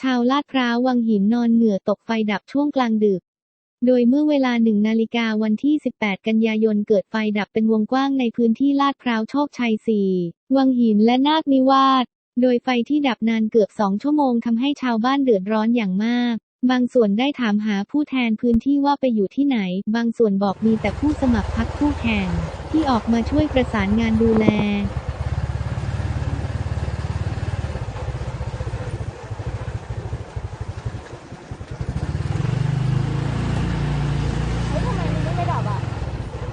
ชาวลาดพร้าววังหินนอนเหงื่อตกไฟดับช่วงกลางดึก โดยเมื่อเวลาหนึ่งนาฬิกาวันที่ 18 กันยายนเกิดไฟดับเป็นวงกว้างในพื้นที่ลาดพร้าวโชคชัย 4 วังหินและนาคนิวาส โดยไฟที่ดับนานเกือบสองชั่วโมงทำให้ชาวบ้านเดือดร้อนอย่างมากบางส่วนได้ถามหาผู้แทนพื้นที่ว่าไปอยู่ที่ไหน บางส่วนบอกมีแต่ผู้สมัครพรรคคู่แข่งที่ออกมาช่วยประสานงานดูแล เฮ้ยทำไมมันไม่ดับอะ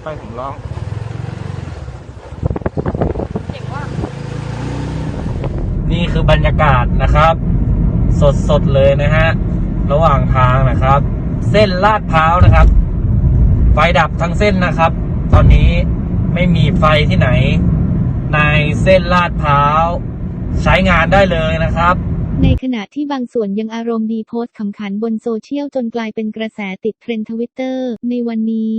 ไปถึงร้องเจ๋งว่ะนี่คือบรรยากาศนะครับ สดสดๆเลยนะฮะ ระหว่างทางนะครับ เส้นลาดพร้าวนะครับ ไฟดับทั้งเส้นนะครับ ตอนนี้ไม่มีไฟที่ไหน ในเส้นลาดพร้าว ใช้งานได้เลยนะครับในขณะที่บางส่วนยังอารมณ์ดีโพสต์ขำขันบนโซเชียลจนกลายเป็นกระแสติดเทรนด์ทวิตเตอร์ในวันนี้